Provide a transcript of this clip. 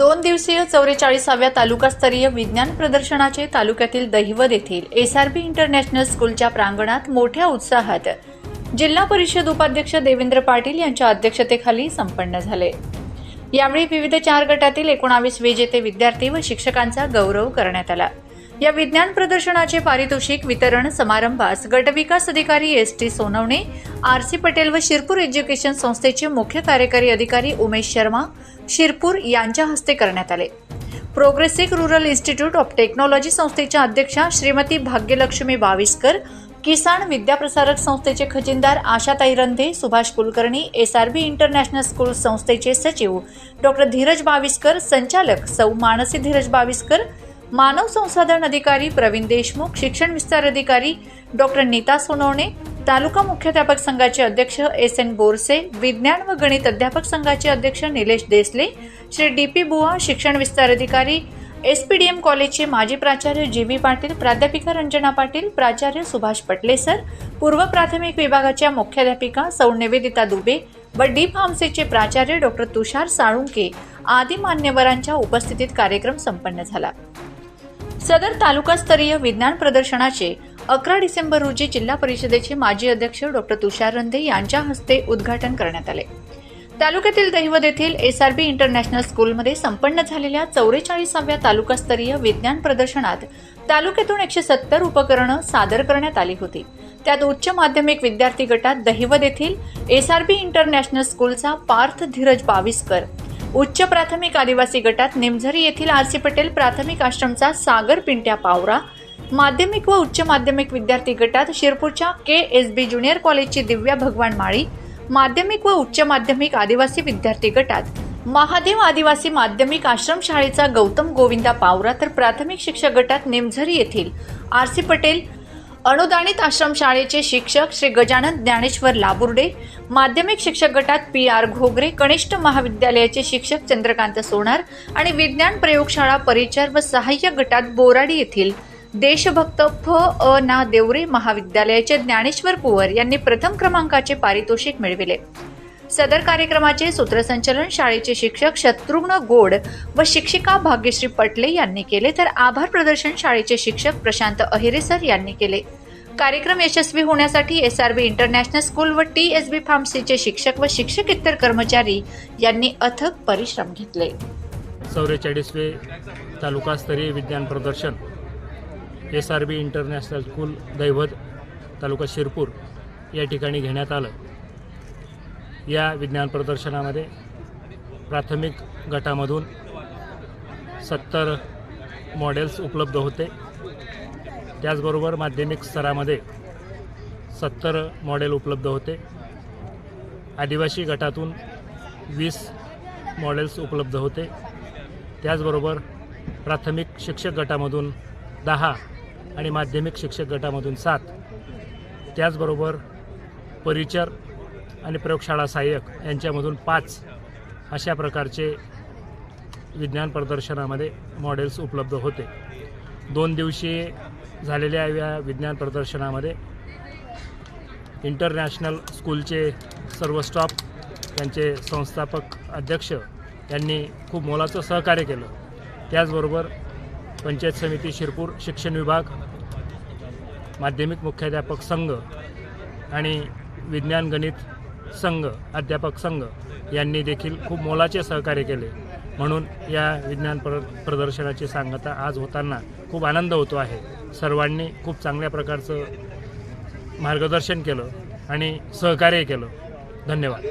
दोन दिवसीय चौवेचाळीसाव्या तालुकास्तरीय विज्ञान प्रदर्शनाचे तालुक्यातील दहिवद येथील एसआरबी इंटरनॅशनल स्कूलच्या प्रांगणात मोठ्या उत्साहात जिल्हा परिषद उपाध्यक्ष देवेंद्र पाटील यांच्या अध्यक्षतेखाली संपन्न झाले. यावेळी विविध चार गटातील एकोणावीस विजेते विद्यार्थी व शिक्षकांचा गौरव करण्यात आला. या विज्ञान प्रदर्शनाचे पारितोषिक वितरण समारंभास गटविकास अधिकारी S T Sonawane R C Patel व शिरपूर एज्युकेशन संस्थेचे मुख्य कार्यकारी अधिकारी उमेश शर्मा शिरपूर यांच्या हस्ते करण्यात आले. Progressive rural institute of technology संस्थेच्या अध्यक्षा श्रीमती भाग्यलक्ष्मी बाविस्कर किसान विद्याप्रसारक संस्थेचे खजिनदार Ashatai Randhe Subhash Kulkarni S R B international school संस्थेचे सचिव डॉक्टर धीरज बाविस्कर संचालक सौ मानसी धीरज बाविस्कर मानव संसाधन अधिकारी प्रवीण देशमुख शिक्षण विस्तार अधिकारी डॉक्टर नीता सोनवणे तालुका मुख्याध्यापक संघाचे अध्यक्ष एस एन बोरसे विज्ञान व गणित अध्यापक संघाचे अध्यक्ष निलेश देसले श्री डी पी बुवा शिक्षण विस्तार अधिकारी एस पी डी एम कॉलेजचे माजी प्राचार्य जी बी पाटील प्राध्यापिका रंजना पाटील प्राचार्य सुभाष पटले सर पूर्व प्राथमिक विभागाच्या मुख्याध्यापिका सौ निवेदिता दुबे व डी फार्मसीचे प्राचार्य डॉक्टर तुषार साळुंके आदी मान्यवरांच्या उपस्थितीत कार्यक्रम संपन्न झाला. सदर तालुकास्तरीय विज्ञान प्रदर्शनाचे अकरा डिसेंबर रोजी जिल्हा परिषदेचे माजी अध्यक्ष डॉक्टर तुषार रंधे यांच्या हस्ते उद्घाटन करण्यात आले. तालुक्यातील दहिवद येथील एसआरबी इंटरनॅशनल स्कूलमध्ये संपन्न झालेल्या चौवेचाळीसाव्या तालुकास्तरीय विज्ञान प्रदर्शनात तालुक्यातून एकशे सत्तर उपकरणं सादर करण्यात आली होती. त्यात उच्च माध्यमिक विद्यार्थी गटात दहिवद येथील एसआरबी इंटरनॅशनल स्कूलचा पार्थ धीरज बाविस्कर उच्च प्राथमिक आदिवासी गटात निमझरी येथील आर सी पटेल प्राथमिक आश्रमचा सागर पिंट्या पावरा माध्यमिक व उच्च माध्यमिक विद्यार्थी गटात शिरपूरच्या के एस बी ज्युनियर कॉलेजची दिव्या भगवान माळी माध्यमिक व उच्च माध्यमिक आदिवासी विद्यार्थी गटात महादेव आदिवासी माध्यमिक आश्रमशाळेचा गौतम गोविंदा पावरा तर प्राथमिक शिक्षक गटात निमझरी येथील आर सी पटेल अनुदानित आश्रमशाळेचे शिक्षक श्री गजानन ज्ञानेश्वर लाबुर्डे माध्यमिक शिक्षक गटात पी आर घोगरे कनिष्ठ महाविद्यालयाचे शिक्षक चंद्रकांत सोनार आणि विज्ञान प्रयोगशाळा परिचर व सहाय्यक गटात बोराडी येथील देशभक्त फ अ ना देवरे महाविद्यालयाचे ज्ञानेश्वर कुवर यांनी प्रथम क्रमांकाचे पारितोषिक मिळविले. सदर कार्यक्रमाचे सूत्रसंचलन शाळेचे शिक्षक शत्रुघ्न गोड व शिक्षिका भाग्यश्री पटले यांनी केले तर आभार प्रदर्शन शाळेचे शिक्षक प्रशांत अहिरे सर यांनी केले. कार्यक्रम यशस्वी होण्यासाठी S R B international school व टी एस बी फार्मसीचे शिक्षक व शिक्षक इतर कर्मचारी यांनी अथक परिश्रम घेतले. चौवेचाळीसवे तालुकास्तरीय विज्ञान प्रदर्शन S R B international school दैवत तालुका शिरपूर या ठिकाणी घेण्यात आलं. या विज्ञान प्रदर्शनामध्ये प्राथमिक गटामधून सत्तर मॉडेल्स उपलब्ध होते. त्याचबरोबर माध्यमिक स्तरामध्ये सत्तर मॉडेल उपलब्ध होते. आदिवासी गटातून वीस मॉडेल्स उपलब्ध होते. त्याचबरोबर प्राथमिक शिक्षक गटामधून दहा आणि माध्यमिक शिक्षक गटामधून सात. त्याचबरोबर परिचर आणि प्रयोगशाळा सहाय्यक यांच्यामधून पाच अशा प्रकारचे विज्ञान प्रदर्शनामध्ये मॉडेल्स उपलब्ध होते. दोन दिवशी झालेल्या या विज्ञान प्रदर्शनामध्ये इंटरनॅशनल स्कूलचे सर्व स्टॉप त्यांचे संस्थापक अध्यक्ष यांनी खूप मोलाचं सहकार्य केलं. त्याचबरोबर पंचायत समिती शिरपूर शिक्षण विभाग माध्यमिक मुख्याध्यापक संघ आणि विज्ञान गणित संघ अध्यापक संघ यांनी देखील खूप मोलाचे सहकार्य केले. म्हणून या विज्ञान प्र प्रदर्शनाची सांगता आज होताना खूप आनंद होतो आहे. सर्वांनी खूप चांगल्या प्रकारचं मार्गदर्शन केलं आणि सहकार्य केलं. धन्यवाद.